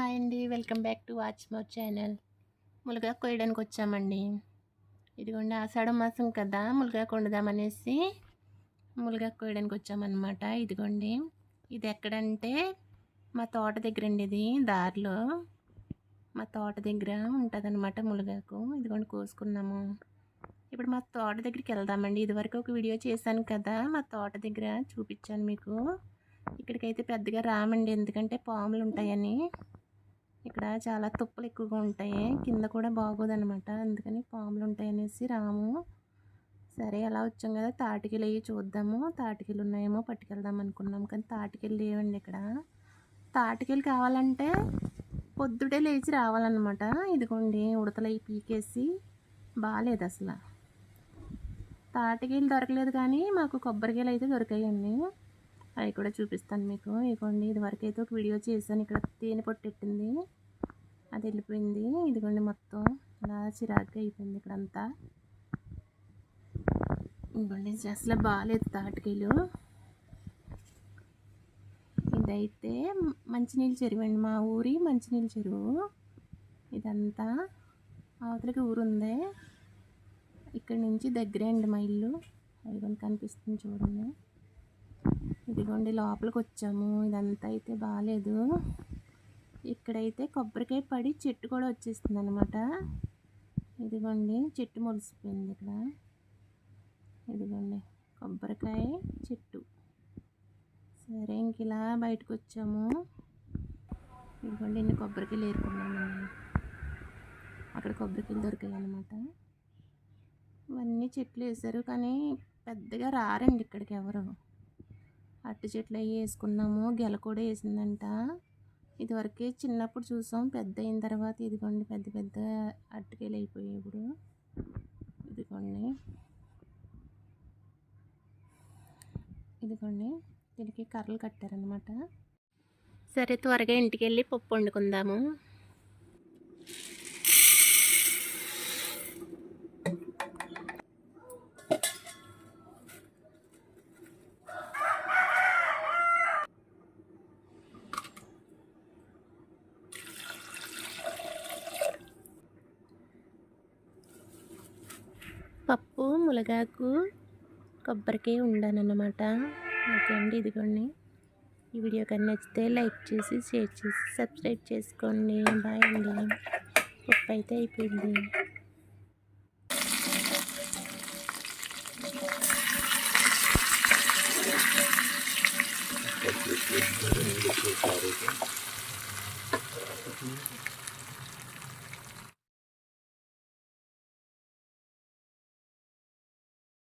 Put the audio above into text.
Hi అండి. Welcome back to watch more channel. ములగా కొయ్యడానికి వచ్చామండి. ఇదిగోండి ఆషాఢ మాసం కదా ములగా కొండదామనేసి ములగా కొయ్యడానికి వచ్చామన్నమాట. ఇదిగోండి ఇది ఎక్కడంటే మా తోట దగ్గర అండి ఇది దారిలో మా తోట దగ్గర ఉంటుందన్నమాట ములగాకు ఇదిగోండి కోసుకున్నాము. ఇప్పుడు మా తోట దగ్గరికి వెళ్దామండి. ఇదివరకు ఒక వీడియో చేశాను కదా మా తోట దగ్గర చూపించాను మీకు. ఇక్కడికైతే పెద్దగా రామండి ఎందుకంటే పాములు ఉంటాయని ఇక్కడ చాలా తుప్పలు ఎక్కువగా ఉంటాయి. కింద కూడా బాగోదన్నమాట. అందుకని పాములు ఉంటాయనేసి రాము. సరే అలా వచ్చాం కదా. తాటికెళ్ళి అయ్యి చూద్దాము. తాటికెళ్ళి ఉన్నాయేమో పట్టుకెళ్దాం అనుకున్నాం. కానీ తాటికెళ్ళి లేవండి ఇక్కడ. తాటికెళ్ళి కావాలంటే పొద్దుటే లేచి రావాలన్నమాట. ఇదిగోండి ఉడతలు అవి పీకేసి బాగాలేదు అసలు. తాటికీలు దొరకలేదు కానీ మాకు కొబ్బరికాయలు అయితే దొరికాయండి. అవి కూడా చూపిస్తాను మీకు. ఇదిగోండి ఇదివరకు అయితే ఒక వీడియో చేశాను. ఇక్కడ తేనె పొట్టెట్టింది. అది వెళ్ళిపోయింది. ఇదిగోండి మొత్తం. ఇలా చిరాగ్గా అయిపోయింది ఇక్కడ అంతా ఇదిగోండి అసలు బాగాలేదు తాటికాయలు. ఇదైతే మంచినీళ్ళ చెరువు అండి. మా ఊరి మంచినీళ్ళ చెరువు. ఇదంతా అవతలకి ఊరు ఉంది ఇక్కడ నుంచి దగ్గరే అండి మా ఇల్లు. అది కనిపిస్తుంది చూడండి. ఇదిగోండి లోపలికి వచ్చాము ఇదంతా అయితే బాగాలేదు ఇక్కడైతే కొబ్బరికాయ పడి చెట్టు కూడా వచ్చేస్తుంది అనమాట ఇదిగోండి చెట్టు మొలిసిపోయింది ఇక్కడ. ఇదిగోండి కొబ్బరికాయ చెట్టు. సరే ఇంక ఇలా బయటకు వచ్చాము ఇదిగోండి ఇన్ని కొబ్బరికాయలు ఏరుకున్నాము అక్కడ కొబ్బరికాయలు దొరికాయి అనమాట ఇవన్నీ చెట్లు వేసారు కానీ పెద్దగా రారండి ఇక్కడికి ఎవరు. అట్టి చెట్లు అవి వేసుకున్నాము. గెల కూడా వేసిందంట. ఇదివరకే చిన్నప్పుడు చూసాం. పెద్ద అయిన తర్వాత ఇదిగోండి పెద్ద పెద్ద అట్టుకెళ్ళి అయిపోయాయి ఇప్పుడు. ఇదిగోండి. ఇదిగోండి. దీనికి కర్రలు కట్టారనమాట సరే త్వరగా ఇంటికి వెళ్ళి పప్పు వండుకుందాము. పప్పు మునగాకు కొబ్బరికాయ ఉండానన్నమాట. ఓకే అండి ఇదిగోండి. ఈ వీడియో కానీ నచ్చితే లైక్ చేసి షేర్ చేసి సబ్స్క్రైబ్ చేసుకోండి. బాయ్ అండి. పప్పు అయితే అయిపోయింది.